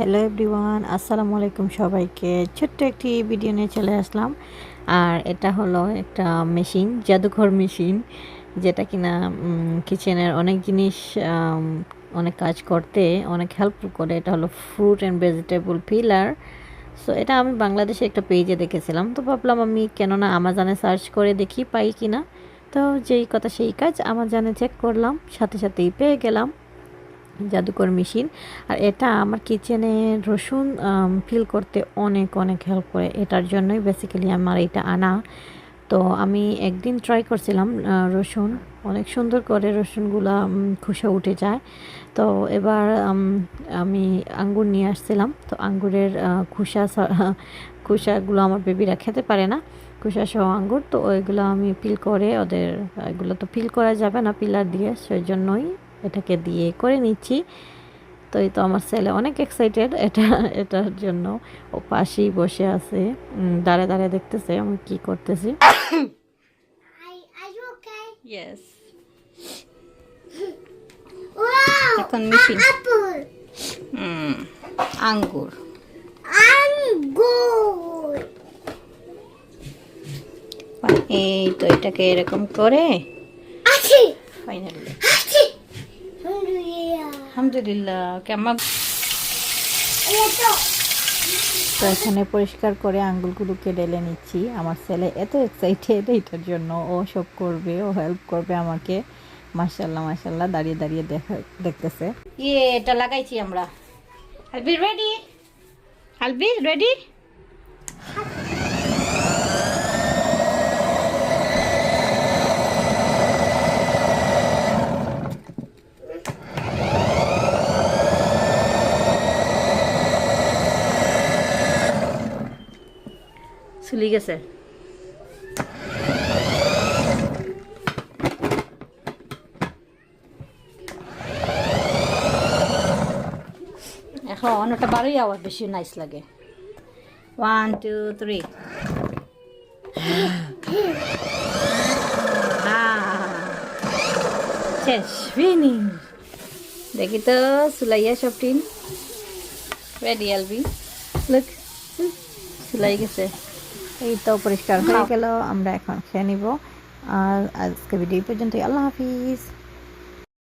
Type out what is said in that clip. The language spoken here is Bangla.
হ্যালো এভরিওয়ান আসসালামু আলাইকুম সবাইকে। ছোট্ট একটি ভিডিও নিয়ে চলে আসলাম। আর এটা হলো একটা মেশিন জাদুঘর মেশিন যেটা কিনা কিচেনের অনেক জিনিস অনেক কাজ করতে, অনেক হেল্প করে। এটা হলো fruit and vegetable peeler so এটা আমি বাংলাদেশে একটা পেজে দেখেছিলাম। তো ভাবলাম আমি কেননা আমাজনে সার্চ করে দেখি পাই কিনা। তো যেই কথা সেই কাজ আমাজনে চেক করলাম, সাথে সাথেই পেয়ে গেলাম। জাদুকর মেশিন। আর এটা আমার কিচেনে রসুন ফিল করতে অনেক অনেক হেল্প করে। এটার জন্যই বেসিক্যালি আমার এটা আনা। তো আমি একদিন ট্রাই করছিলাম রসুন। অনেক সুন্দর করে রসুনগুলা খোসা উঠে যায়। তো এবার আমি আঙ্গুর নিয়ে আসছিলাম। তো আঙ্গুরের স- খোসাগুলো আমার বেবিরা খেতে পারে না। খোসা সহ আঙ্গুর। তো ওইগুলো আমি পিল করে ওদের, এগুলো তো পিল করা যাবে না পিলার দিয়ে। সেই জন্যই এটাকে দিয়ে করে নিচ্ছি। তো এই তো আমার ছেলে অনেক এক্সাইটেড এটা এটার জন্য। ও পাশেই বসে আছে দাঁড়ে দাঁড়ে দেখতেছে আমি কি করতেছি। এখন! আঙ্গুর এই তো এটাকে এরকম করে ফাইনালি. আলহামদুলিল্লাহ কেমন. তো এখানে পরিষ্কার করে আঙ্গুলগুলোকে ঢেলে নিচ্ছি। আমার ছেলে এত এক্সাইটেড এটার জন্য। ও সব করবে, ও হেল্প করবে আমাকে। মাসাল্লাহ মাসাল্লাহ দাঁড়িয়ে দাঁড়িয়ে দেখা, দেখতেছে। ইয়ে এটা লাগাইছি আমরা। আলবির রেডি আলবির রেডি চুলি গেছে। এখন ওটা বারোই আওয়াজ বেশি নাইস লাগে। ওয়ান টু থ্রি শেষ ফিনিং দেখি তো সুলাইয়া সবটিন। রেডি আলবি লুক সুলাই গেছে। এই তো পরিষ্কার হয়ে গেল আমরা এখন খেয়ে নিব। আর আজকে ভিডিও পর্যন্তই। আল্লাহ হাফিজ।